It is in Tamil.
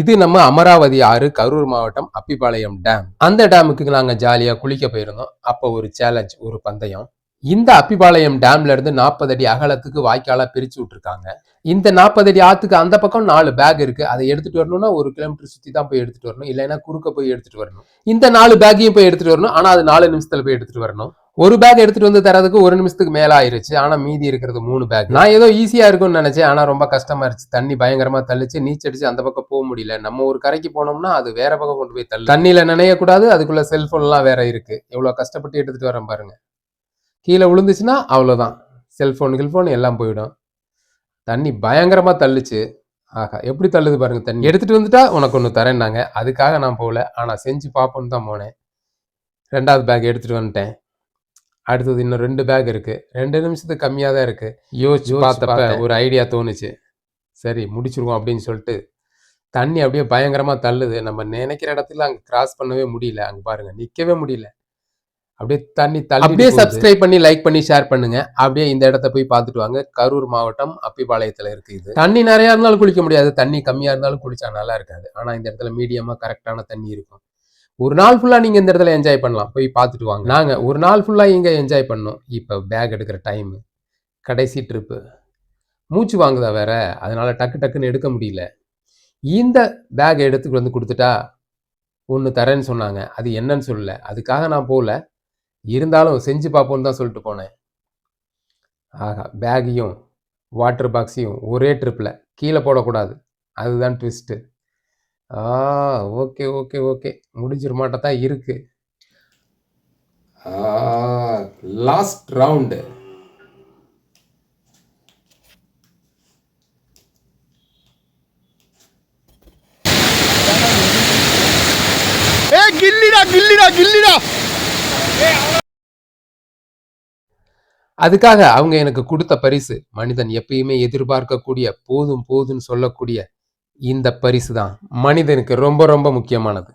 இது நம்ம அமராவதி ஆறு கரூர் மாவட்டம் அப்பிபாளையம் டேம் அந்த டேமுக்கு நாங்கள் ஜாலியாக குளிக்க போயிருந்தோம். அப்போ ஒரு சேலஞ்ச் ஒரு பந்தயம். இந்த அப்பிபாளையம் டேம்ல இருந்து நாற்பது அடி அகலத்துக்கு வாய்க்காலா பிரிச்சு விட்டுருக்காங்க. இந்த நாற்பது அடி ஆத்துக்கு அந்த பக்கம் நாலு பேக் இருக்கு. அதை எடுத்துட்டு வரணும்னா ஒரு கிலோமீட்டர் சுத்தி தான் போய் எடுத்துட்டு வரணும். இல்லைன்னா குறுக்க போய் எடுத்துட்டு வரணும். இந்த நாலு பேக்கையும் போய் எடுத்துட்டு வரணும். ஆனா அது நாலு நிமிஷத்துல போய் எடுத்துட்டு வரணும். ஒரு பேக் எடுத்துட்டு வந்து தரதுக்கு ஒரு நிமிஷத்துக்கு மேல ஆயிருச்சு. ஆனா மீதி இருக்கிறது மூணு பேக் நான் ஏதோ ஈஸியா இருக்கும்னு நினைச்சேன். ஆனா ரொம்ப கஷ்டமா இருந்துச்சு. தண்ணி பயங்கரமா தள்ளிச்சு. நீச்சல் அந்த பக்கம் போக முடியல. நம்ம ஒரு கரைக்கு போனோம்னா அது வேற பக்கம் கொண்டு போய் தள்ளு. தண்ணியில நினையக்கூடாது. அதுக்குள்ள செல்போன் எல்லாம் வேற இருக்கு. எவ்வளவு கஷ்டப்பட்டு எடுத்துட்டு வரேன் பாருங்க. கீழே விழுந்துச்சுன்னா அவ்வளவுதான். செல்போன் கில்போன் எல்லாம் போயிடும். தண்ணி பயங்கரமா தள்ளுச்சு. ஆஹா எப்படி தள்ளுது பாருங்க தண்ணி. எடுத்துட்டு வந்துட்டா உனக்கு ஒன்று தரேன்னாங்க. அதுக்காக நான் போகல. ஆனா செஞ்சு பார்ப்போன்னு தான் போனேன். ரெண்டாவது பேக் எடுத்துட்டு வந்துட்டேன். அடுத்தது இன்னும் ரெண்டு பேக் இருக்கு. ரெண்டு நிமிஷத்துக்கு கம்மியாக தான் இருக்கு. யோசிச்சு பார்த்தப்ப ஒரு ஐடியா தோணுச்சு. சரி முடிச்சிருவோம் அப்படின்னு சொல்லிட்டு தண்ணி அப்படியே பயங்கரமா தள்ளுது. நம்ம நினைக்கிற இடத்துல அங்க கிராஸ் பண்ணவே முடியல. அங்க பாருங்க நிக்கவே முடியல. அப்படியே தண்ணி தள்ளி அப்படியே சப்ஸ்கிரைப் பண்ணி லைக் பண்ணி ஷேர் பண்ணுங்க. அப்படியே இந்த இடத்த போய் பார்த்துட்டு வாங்க. கரூர் மாவட்டம் அப்பிபாளையத்துல இருக்கு இது. தண்ணி நிறைய இருந்தாலும் குளிக்க முடியாது. தண்ணி கம்மியா இருந்தாலும் குளிச்சா நல்லா இருக்காது. ஆனா இந்த இடத்துல மீடியமா கரெக்டான தண்ணி இருக்கும். ஒரு நாள் ஃபுல்லாக நீங்கள் இந்த இடத்துல என்ஜாய் பண்ணலாம். போய் பார்த்துட்டு வாங்க. நாங்கள் ஒரு நாள் ஃபுல்லாக இங்கே என்ஜாய் பண்ணோம்? இப்போ பேக் எடுக்கிற டைம் கடைசி ட்ரிப்பு மூச்சு வாங்குதா வேற? அதனால டக்கு டக்குன்னு எடுக்க முடியல. இந்த பேக் எடுத்துட்டு வந்து கொடுத்துட்டா ஒன்று தரேன்னு சொன்னாங்க. அது என்னன்னு சொல்லல. அதுக்காக நான் போகல. இருந்தாலும் செஞ்சு பார்ப்போன்னு தான் சொல்லிட்டு போனேன். ஆகா பேக்கையும் வாட்டர் பாக்ஸையும் ஒரே ட்ரிப்பில் கீழே போடக்கூடாது. அதுதான் ட்விஸ்ட்டு ஆ ஓகே ஓகே ஓகே. முடிஞ்சிட மாட்டதான் இருக்கு லாஸ்ட் ரவுண்டு ஏ கில்லிடா கில்லிடா கில்லிடா. அதுக்காக அவங்க எனக்கு கொடுத்த பரிசு. மனிதன் எப்பயுமே எதிர்பார்க்கக்கூடிய போதும் போதும்னு சொல்லக்கூடிய இந்த பரிசு தான் மனிதனுக்கு ரொம்ப ரொம்ப முக்கியமானது.